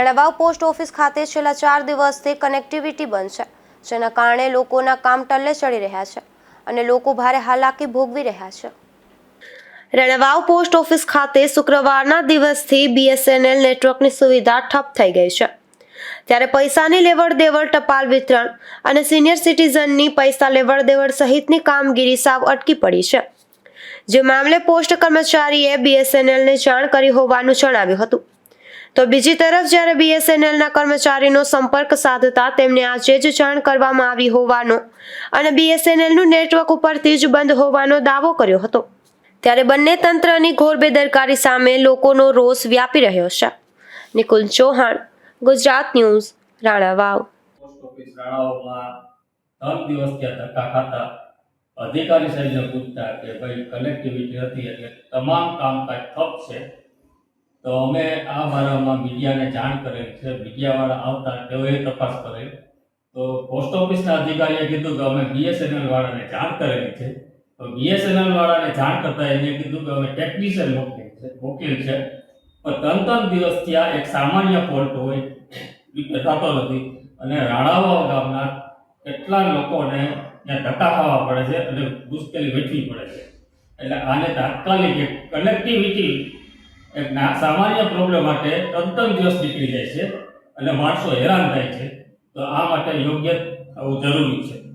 Ranavav post office ખાતે છેલ્લા ચાર દિવસથી કનેક્ટિવિટી બંધ છે, જેના કારણે લોકોના કામ ટલ્લે ચડી રહ્યા છે અને લોકો ભારે હાલાકી ભોગવી રહ્યા છે. રણવાવ પોસ્ટ ઓફિસ ખાતે શુક્રવારના દિવસથી બીએસએનએલ નેટવર્કની સુવિધા ઠપ થઈ ગઈ છે. ત્યારે પૈસાની લેવડ દેવડ ટપાલ વિતરણ અને સિનિયર સિટીઝનની પૈસા લેવડ દેવડ સહિતની કામગીરી સાવ અટકી પડી છે. જે મામલે પોસ્ટ કર્મચારીએ બીએસએનએલને જાણ કરી હોવાનું જણાવ્યું હતું. તો બીજી તરફ જ્યારે બીએસએનએલના કર્મચારીનો સંપર્ક સાધતા તેમને આજે જ જાણ કરવામાં આવી હોવાનો અને બીએસએનએલનું નેટવર્ક ઉપરથી જ બંધ હોવાનો દાવો કર્યો હતો. ત્યારે બંને તંત્રની ઘોર બેદરકારી સામે લોકોનો રોષ વ્યાપી રહ્યો છે. નિકુલ ચૌહાણ, ગુજરાત ન્યૂઝ, રાણાવાવ. વાવ અધિકારી સાહેબને પૂછતા કે ભાઈ કનેક્ટિવિટી હતી એટલે તમામ કામકાજ ઠપ છે. તો અમે આ બારામાં મીડિયાને જાણ કરેલ છે. મીડિયાવાળા આવતા તેઓએ તપાસ કરેલ. તો પોસ્ટ ઓફિસના અધિકારીએ કીધું કે અમે બીએસએનએલ વાળાને જાણ કરેલી છે. તો બીએસએનએલ વાળાને જાણ કરતા એને કીધું કે અમે ટેકનિશિયન મોકલી છે, મોકલેલ છે. પણ ત્રણ ત્રણ દિવસ ત્યાં એક સામાન્ય ફોલ્ટ હોય થતો નથી અને રાણાવાવ ગામના કેટલા લોકોને ત્યાં ધક્કા ખાવા પડે છે અને મુશ્કેલી વેઠવી પડે છે. એટલે આને તાત્કાલિક કનેક્ટિવિટી ના સામાન્ય પ્રોબ્લેમ માટે ત્રણ દિવસ નીકળી જાય છે અને માણસો હેરાન થાય છે. તો આ માટે યોગ્ય થવું જરૂરી છે.